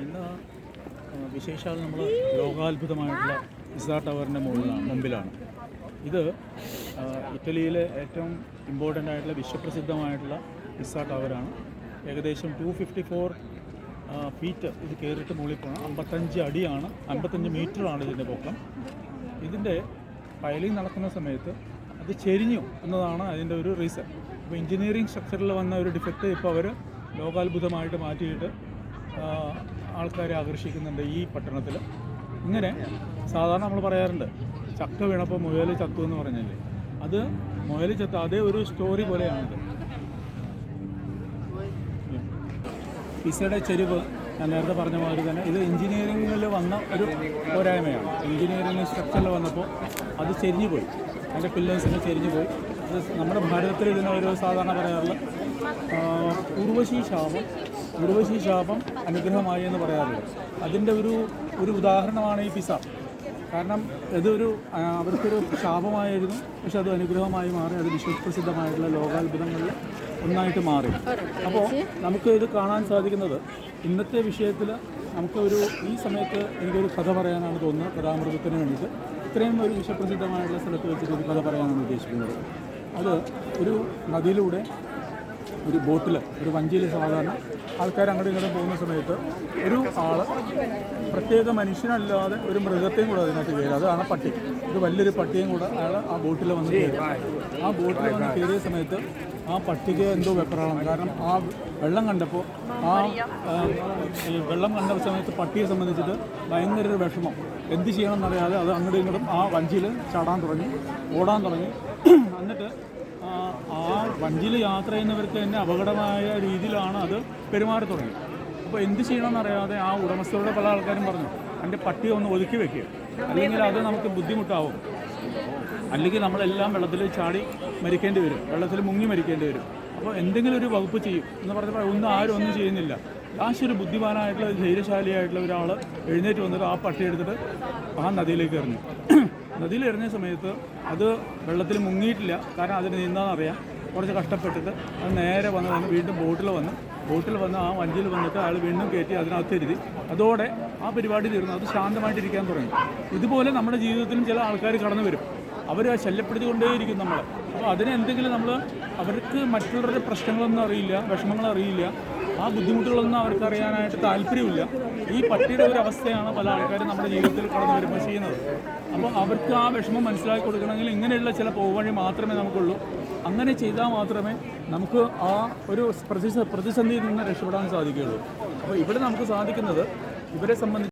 ഇന്ന് വിശേഷാൽ നമ്മൾ ലോകാത്ഭുതമായിട്ടുള്ള ഇസാ ടവറിന്റെ മുകളിലാണ് മുമ്പിലാണ്. ഇത് ഇറ്റലിയിലെ ഏറ്റവും ഇമ്പോർട്ടന്റ് ആയിട്ടുള്ള വിശ്വപ്രസിദ്ധമായിട്ടുള്ള ഇസാ ടവറാണ് ഏകദേശം ടു ഫിഫ്റ്റി ഫോർ ഫീറ്റ് ഇത് കയറിയിട്ട് മുകളിൽ പോകണം അമ്പത്തഞ്ച് അടിയാണ് അമ്പത്തഞ്ച് മീറ്ററാണ് ഇതിന്റെ പൊക്കം. ഇതിന്റെ ഫയലിംഗ് നടക്കുന്ന സമയത്ത് അത് ചെരിഞ്ഞു എന്നതാണ് അതിന്റെ ഒരു റീസൺ അപ്പോൾ എഞ്ചിനീയറിംഗ് സ്ട്രക്ചറിൽ വന്ന ഒരു ഡിഫക്റ്റ് ഇപ്പോൾ അവർ ലോകാത്ഭുതമായിട്ട് മാറ്റിയിട്ട് ആൾക്കാരെ ആകർഷിക്കുന്നുണ്ട് ഈ പട്ടണത്തിൽ ഇങ്ങനെ സാധാരണ നമ്മൾ പറയാറുണ്ട് ചക്ക വീണപ്പോൾ മുയൽ ചത്തു എന്ന് പറഞ്ഞല്ലേ? അത് മുയൽ ചത്ത അതേ ഒരു സ്റ്റോറി പോലെയാണിത്. പിസയുടെ ചെരുവ് ഞാൻ നേരത്തെ പറഞ്ഞ മാതിരി തന്നെ ഇത് എഞ്ചിനീയറിംഗിൽ വന്ന ഒരു പോരായ്മയാണ്. എഞ്ചിനീയറിംഗ് സ്ട്രക്ചറിൽ വന്നപ്പോൾ അത് ചെരിഞ്ഞു പോയി. അതിന്റെ പില്ലേഴ്സിന് ചെരിഞ്ഞു പോയി. നമ്മുടെ ഭാരതത്തിൽ ഇതിന് ഒരു സാധാരണ പറയാറുള്ള ഉർവശി ശാപം ഉർവശി ശാപം അനുഗ്രഹമായി എന്ന് പറയാറുണ്ട്. അതിന്റെ ഒരു ഒരു ഉദാഹരണമാണ് ഈ പിസ. കാരണം ഇതൊരു അവർക്കൊരു ശാപമായിരുന്നു പക്ഷെ അത് അനുഗ്രഹമായി മാറി അത് വിശ്വപ്രസിദ്ധമായിട്ടുള്ള ലോകാത്ഭുതങ്ങളിൽ ഒന്നായിട്ട് മാറി. അപ്പോൾ നമുക്ക് ഇത് കാണാൻ സാധിക്കുന്നത് ഇന്നത്തെ വിഷയത്തിൽ നമുക്ക് ഒരു ഈ സമയത്ത് എനിക്കൊരു കഥ പറയാനാണ് തോന്നുന്നത് കഥാമൃതത്തിന് വേണ്ടിയിട്ട്. ഇത്രയും ഒരു വിശ്വപ്രസിദ്ധമായിട്ടുള്ള സ്ഥലത്ത് വെച്ചിട്ട് ഒരു കഥ പറയാനാണ് ഉദ്ദേശിക്കുന്നത്. അത് ഒരു നദിയിലൂടെ ഒരു ബോട്ടിൽ ഒരു വഞ്ചിയിൽ സാധാരണ ആൾക്കാർ അങ്ങോട്ടും ഇങ്ങോട്ടും പോകുന്ന സമയത്ത് ഒരു ആൾ പ്രത്യേക മനുഷ്യനല്ലാതെ ഒരു മൃഗത്തെയും കൂടെ അതിനകത്ത് കയറി. അതാണ് പട്ടി. ഒരു വലിയൊരു പട്ടിയും കൂടെ അയാൾ ആ ബോട്ടിൽ വന്ന് കയറി. ആ ബോട്ടിൽ വന്ന് കയറിയ സമയത്ത് ആ പട്ടിക്ക് എന്തോ വെപ്രാളം. കാരണം ആ വെള്ളം കണ്ടപ്പോൾ ആ വെള്ളം കണ്ട സമയത്ത് പട്ടിയെ സംബന്ധിച്ചിട്ട് ഭയങ്കര ഒരു വിഷമം. എന്ത് ചെയ്യണമെന്നറിയാതെ അത് അങ്ങോട്ടും ഇങ്ങോട്ടും ആ വഞ്ചിയിൽ ചാടാൻ തുടങ്ങി ഓടാൻ തുടങ്ങി. എന്നിട്ട് ആ വഞ്ചിയിൽ യാത്ര ചെയ്യുന്നവർക്ക് തന്നെ അപകടമായ രീതിയിലാണ് അത് പെരുമാറി തുടങ്ങി അപ്പോൾ എന്ത് ചെയ്യണമെന്നറിയാതെ ആ ഉടമസ്ഥരോട് പല ആൾക്കാരും പറഞ്ഞു എന്റെ പട്ടി ഒന്ന് ഒതുക്കി വെക്കുക അല്ലെങ്കിൽ അത് നമുക്ക് ബുദ്ധിമുട്ടാവും. അല്ലെങ്കിൽ നമ്മളെല്ലാം വെള്ളത്തിൽ ചാടി മരിക്കേണ്ടി വരും. വെള്ളത്തിൽ മുങ്ങി മരിക്കേണ്ടി വരും. അപ്പോൾ എന്തെങ്കിലും ഒരു വകുപ്പ് ചെയ്യും എന്ന് പറഞ്ഞപ്പോൾ ഒന്നും ആരും ഒന്നും ചെയ്യുന്നില്ല. ലാസ്റ്റ് ഒരു ബുദ്ധിമാനായിട്ടുള്ള ധൈര്യശാലിയായിട്ടുള്ള ഒരാൾ എഴുന്നേറ്റ് വന്നിട്ട് ആ പട്ടി എടുത്തിട്ട് ആ നദിയിലേക്ക് എറിഞ്ഞു. നദിയിൽ സമയത്ത് അത് വെള്ളത്തിൽ മുങ്ങിയിട്ടില്ല. കാരണം അതിന് നീന്താന്നറിയാം കുറച്ച് കഷ്ടപ്പെട്ടിട്ട് അത് നേരെ വന്ന് വന്ന് വീണ്ടും ബോട്ടിൽ വന്ന് ബോട്ടിൽ വന്ന് ആ വഞ്ചിയിൽ വന്നിട്ട് അയാൾ വീണ്ടും കയറ്റി അതിനകത്ത് എഴുതി അതോടെ ആ പരിപാടി തീർന്നു അത് ശാന്തമായിട്ടിരിക്കാൻ തുടങ്ങി. ഇതുപോലെ നമ്മുടെ ജീവിതത്തിലും ചില ആൾക്കാർ കടന്നു വരും അവർ ശല്യപ്പെടുത്തിക്കൊണ്ടേയിരിക്കും നമ്മൾ അപ്പോൾ അതിനെന്തെങ്കിലും നമ്മൾ അവർക്ക് മറ്റുള്ളവരുടെ പ്രശ്നങ്ങളൊന്നും അറിയില്ല വിഷമങ്ങൾ അറിയില്ല ആ ബുദ്ധിമുട്ടുകളൊന്നും അവർക്ക് അറിയാനായിട്ട് താല്പര്യമില്ല. ഈ പട്ടിയുടെ ഒരു അവസ്ഥയാണ് പല ആൾക്കാരും നമ്മുടെ ജീവിതത്തിൽ കടന്നു വരുമ്പോൾ ചെയ്യുന്നത്. അപ്പോൾ അവർക്ക് ആ വിഷമം മനസ്സിലാക്കി കൊടുക്കണമെങ്കിൽ ഇങ്ങനെയുള്ള ചില പോവഴി മാത്രമേ നമുക്കുള്ളൂ. അങ്ങനെ ചെയ്താൽ മാത്രമേ നമുക്ക് ആ ഒരു പ്രതിസ പ്രതിസന്ധിയിൽ നിന്ന് രക്ഷപ്പെടാൻ സാധിക്കുകയുള്ളൂ. അപ്പോൾ ഇവിടെ നമുക്ക് സാധിക്കുന്നത് ഇവരെ സംബന്ധിച്ച്